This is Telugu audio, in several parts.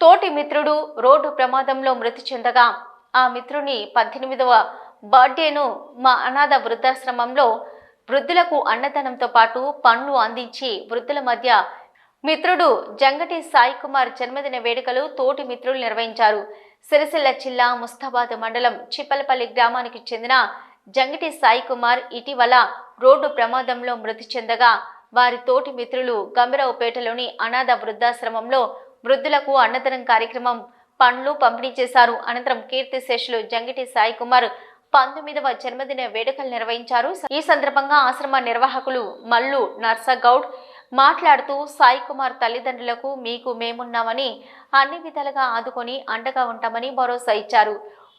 తోటి మిత్రుడు రోడ్డు ప్రమాదంలో మృతి చెందగా ఆ మిత్రుని పద్దెనిమిదవ బర్త్డేను మా అనాథ వృద్ధాశ్రమంలో వృద్ధులకు అన్నదానంతో పాటు పండ్లు అందించి వృద్ధుల మధ్య మిత్రుడు జంగటి సాయి కుమార్ జన్మదిన వేడుకలు తోటి మిత్రులు నిర్వహించారు. సిరిసిల్ల జిల్లా ముస్తాబాద్ మండలం చిప్పలపల్లి గ్రామానికి చెందిన జంగటి సాయి కుమార్ ఇటీవల రోడ్డు ప్రమాదంలో మృతి చెందగా వారి తోటి మిత్రులు గంభీరావుపేటలోని అనాథ వృద్ధాశ్రమంలో వృద్ధులకు అన్నదానం కార్యక్రమం పండ్లు పంపిణీ చేశారు. అనంతరం కీర్తి శేషులు జంగిటి సాయి కుమార్ పంతొమ్మిదవ జన్మదిన వేడుకలు నిర్వహించారు. ఈ సందర్భంగా ఆశ్రమ నిర్వాహకులు మల్లు నర్సగౌడ్ మాట్లాడుతూ సాయి కుమార్ తల్లిదండ్రులకు మీకు మేమున్నామని అన్ని విధాలుగా ఆదుకొని అండగా ఉంటామని భరోసా ఇచ్చారు.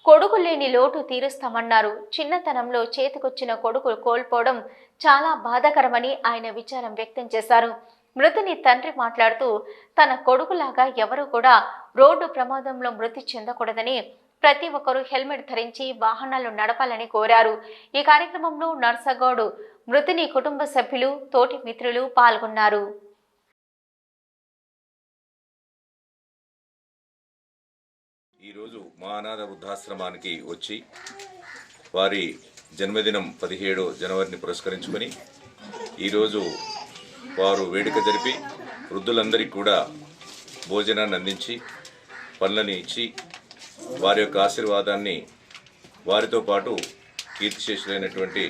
కొడుకు లేని లోటు తీరుస్తామన్నారు. చిన్నతనంలో చేతికొచ్చిన కొడుకు కోల్పోవడం చాలా బాధాకరమని ఆయన విచారం వ్యక్తం చేశారు. మృతుని తండ్రి మాట్లాడుతూ తన కొడుకులాగా ఎవరు కూడా రోడ్డు ప్రమాదంలో మృతి చెందకూడదని ప్రతి ఒక్కరూ హెల్మెట్ ధరించి వాహనాలు నడపాలని కోరారు. ఈ కార్యక్రమంలో నర్సగౌడు మృతుని కుటుంబ సభ్యులు తోటి మిత్రులు పాల్గొన్నారు. ఈరోజు మా అనాథ వృద్ధాశ్రమానికి వచ్చి వారి జన్మదినం పదిహేడు జనవరిని పురస్కరించుకొని ఈరోజు వారు వేడుక జరిపి వృద్ధులందరికీ కూడా భోజనాన్ని అందించి పనులని ఇచ్చి వారి యొక్క ఆశీర్వాదాన్ని వారితో పాటు కీర్తిశేషులైనటువంటి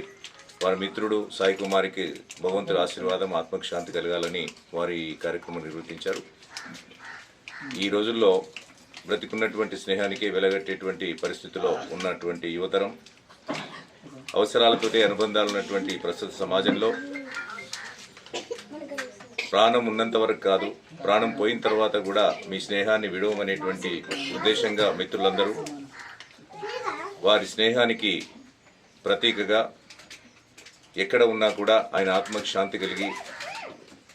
వారి మిత్రుడు సాయి కుమారికి భగవంతుడి ఆశీర్వాదం ఆత్మకు శాంతి కలగాలని వారి ఈ కార్యక్రమం నిర్వర్తించారు ఈ రోజుల్లో బ్రతికున్నటువంటి స్నేహానికి వెలగట్టేటువంటి పరిస్థితిలో ఉన్నటువంటి యువతరం అవసరాలతోటి అనుబంధాలు ఉన్నటువంటి ప్రస్తుత సమాజంలో ప్రాణం ఉన్నంత వరకు కాదు ప్రాణం పోయిన తర్వాత కూడా మీ స్నేహాన్ని విడవమనేటువంటి ఉద్దేశంగా మిత్రులందరూ వారి స్నేహానికి ప్రతీకగా ఎక్కడ ఉన్నా కూడా ఆయన ఆత్మకు శాంతి కలిగి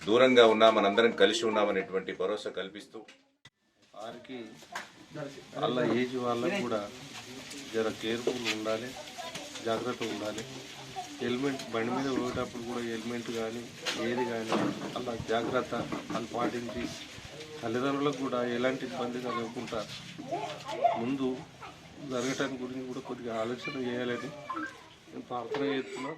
దూరంగా ఉన్నా మనందరం కలిసి ఉన్నామనేటువంటి భరోసా కల్పిస్తూ వారికి వాళ్ళ ఏజ్ వాళ్ళకు కూడా జర కేర్ఫుల్ ఉండాలి. జాగ్రత్త ఉండాలి. హెల్మెట్ బండి మీద పోయేటప్పుడు కూడా హెల్మెట్ కానీ ఏది కానీ అలా జాగ్రత్త వాళ్ళు పాటించి తల్లిదండ్రులకు కూడా ఎలాంటి ఇబ్బంది కలగకుండా ముందు జరగటానికి గురించి కూడా కొద్దిగా ఆలోచన చేయాలని నేను ప్రార్థన చేస్తున్నాను